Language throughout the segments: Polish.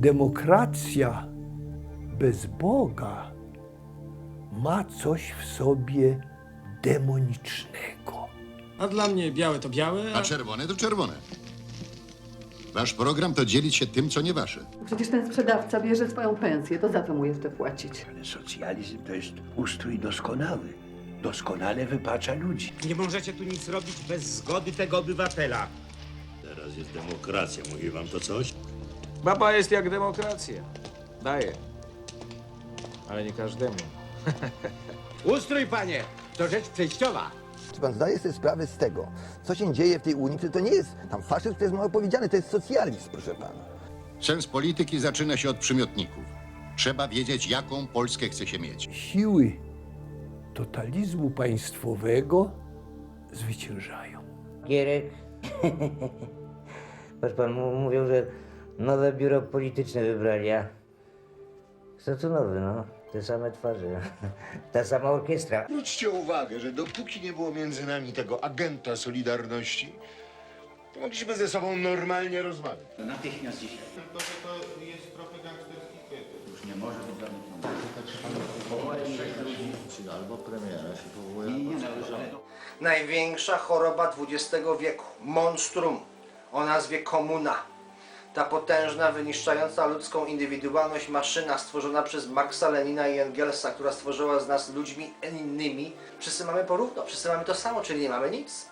Demokracja bez Boga ma coś w sobie demonicznego. A dla mnie białe to białe, a A czerwone to czerwone. Wasz program to dzielić się tym, co nie wasze. Przecież ten sprzedawca bierze swoją pensję, to za to mu jeszcze płacić. Ale socjalizm to jest ustrój doskonały. Doskonale wypacza ludzi. nie możecie tu nic robić bez zgody tego obywatela. Teraz jest demokracja, mówi wam to coś? Baba jest jak demokracja. Daje. Ale nie każdemu. Ustrój, panie, to rzecz przejściowa. Czy pan zdaje sobie sprawę z tego, co się dzieje w tej Unii? Przecież to nie jest tam faszyzm, to jest mało powiedziane, to jest socjalizm, proszę pana. Sens polityki zaczyna się od przymiotników. Trzeba wiedzieć, jaką Polskę chce się mieć. Siły totalizmu państwowego zwyciężają. Gierek. Patrz pan, mu- mówią, że nowe biuro polityczne wybrali, a co tu nowy, no? Te same twarze, ta sama orkiestra. Zwróćcie uwagę, że dopóki nie było między nami tego agenta Solidarności, to mogliśmy ze sobą normalnie rozmawiać. Największa choroba XX wieku. Monstrum o nazwie komuna. Ta potężna, wyniszczająca ludzką indywidualność maszyna stworzona przez Marksa, Lenina i Engelsa, która stworzyła z nas ludźmi innymi. Wszyscy mamy porówno, wszyscy mamy to samo, czyli nie mamy nic.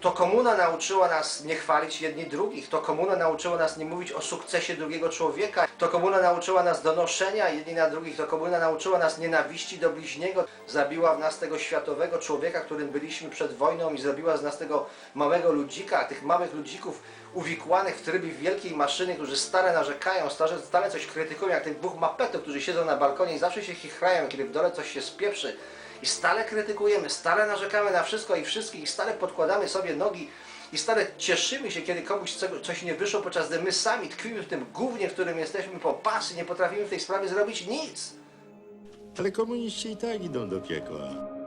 To komuna nauczyła nas nie chwalić jedni drugich. To komuna nauczyła nas nie mówić o sukcesie drugiego człowieka. To komuna nauczyła nas donoszenia jedni na drugich. To komuna nauczyła nas nienawiści do bliźniego. Zabiła w nas tego światowego człowieka, którym byliśmy przed wojną i zrobiła z nas tego małego ludzika, tych małych ludzików uwikłanych w trybie wielkiej maszyny, którzy stale narzekają, stale, stale coś krytykują, jak tych dwóch mapetów, którzy siedzą na balkonie i zawsze się chichrają, kiedy w dole coś się spieprzy. I stale krytykujemy, stale narzekamy na wszystko i wszystkich, i stale podkładamy sobie nogi i stale cieszymy się, kiedy komuś co- coś nie wyszło, podczas gdy my sami tkwimy w tym gównie, w którym jesteśmy po pasy, nie potrafimy w tej sprawie zrobić nic. Ale komuniści i tak idą do piekła.